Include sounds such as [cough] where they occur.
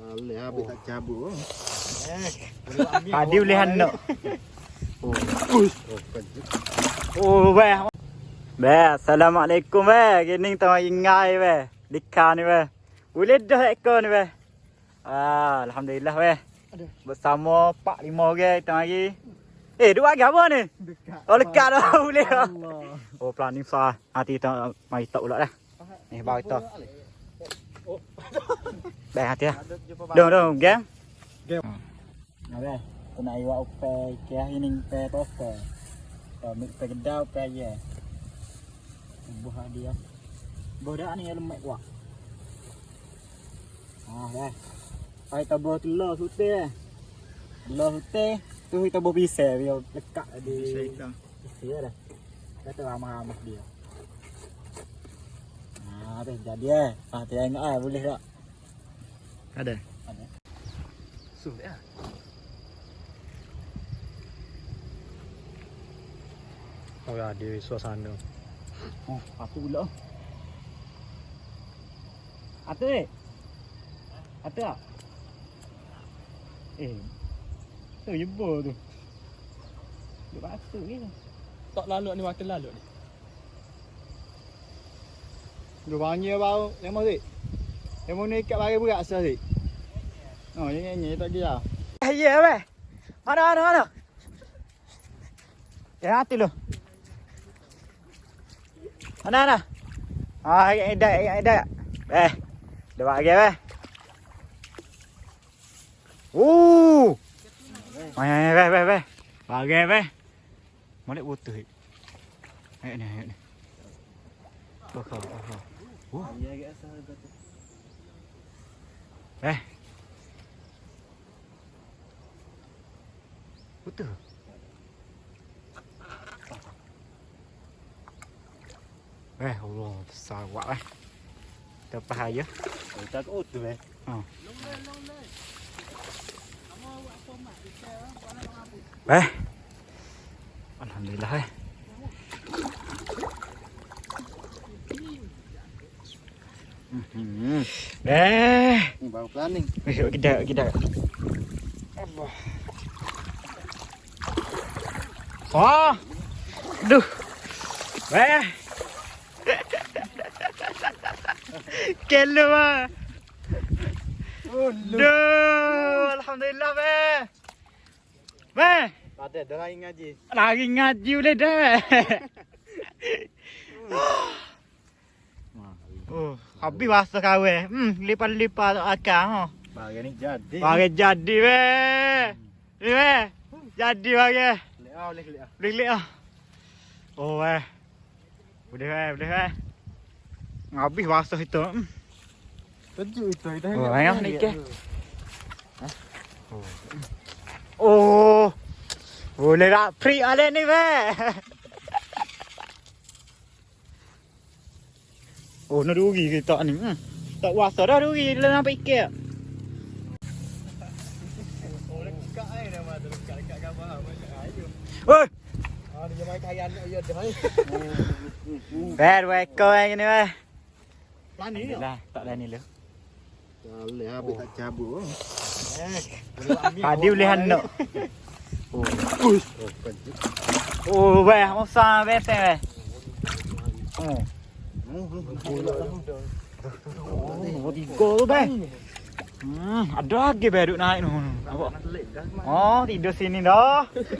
Boleh habis tak cabut. Tadi boleh anak. Oh. Oh, kejut. Oh, beh. Beh, Assalamualaikum beh. Gini tengah ingai beh. Dika ni beh. Boleh dah ekor ni beh. Ah, Alhamdulillah beh. Bersama Pak Lima orang tengah lagi. Eh, dua lagi apa ni? Dekat. Oh, dekat dah. [laughs] Boleh. Allah. Oh, pelan ni besar. Hati kita mari tak pula dah. Ni bawah kita. [laughs] Ừ. đây ờ, hả tia đường đâu game game ở đây này vào pe kia hình pe tốt pe rồi mình pe đau pe về bữa hai đi bữa đó anh em mẹ quá à đây. Ai tao bữa tôi lơ hút tê. Lơ hút tê. Tôi tao bố bị sẻ bây giờ cắt đi. Xía đây. Cái tao mà một điều. À đây giờ đi à thì anh ơi vui lên đó. Ada. Ada. Sulit ah. Oh ya, di suasana. Oh, apa pula? Ate. eh? Ate tak? Eh. Tu jebol tu. Dia batu ni. Tak lalu ni makin lalu ni. Dua banyak bau. Yang mana sih? Yang mana ikat bagi berat asal sih? Oh, yang ini tak dia. Eh, ya weh. Mana mana mana? Ya hati lu. Mana mana? Ah, yang ada, yang ada. Eh. Dah bagi weh. Uh. Ay, mày weh, weh, weh. Bagi weh. Molek butuh. Ayo ni, ayo ni. Bakal, này, Uh. Ya, agak asal betul. Eh. Betul. Eh, Allah, besar awak eh. Dapat aja. Tak kau tu eh. Alhamdulillah eh. Hmm. Eh. Baru planning. Wih, kita kita. Wah. Duh. Weh. Kelo ah. Oh, Duh, alhamdulillah weh. Weh, Ada dah lain ngaji. lagi ngaji boleh dah. [laughs] [laughs] Abi bahasa kau eh. Hmm, lipat lipat akak ha. Bagai ni jadi. Bagai jadi we. Ni we. Jadi bagai. Lek lek lek. Lek lek ah. Oh we. Boleh we, boleh we. Ngabi bahasa itu. Sejuk itu itu. Oh, ayah ni ke. Oh. Oh. Boleh tak free ale ni we. Oh, nak rugi kita ni. Hmm. Tak puasa dah rugi dalam sampai ikat. Oh, dekat ai dah mata dekat dekat gambar macam ai tu. Oi. Ah, dia main kayan dia dah. Bad way kau ai ni weh. Lani ni. Lah, tak lani lah. Dah habis tak cabut. Eh. Adil boleh anak. Oh. Oh, weh, on sang weh, weh. Oh. Tiga tu bang. Hmm, ada lagi baru naik tu. Nampak? Oh, tidur sini dah.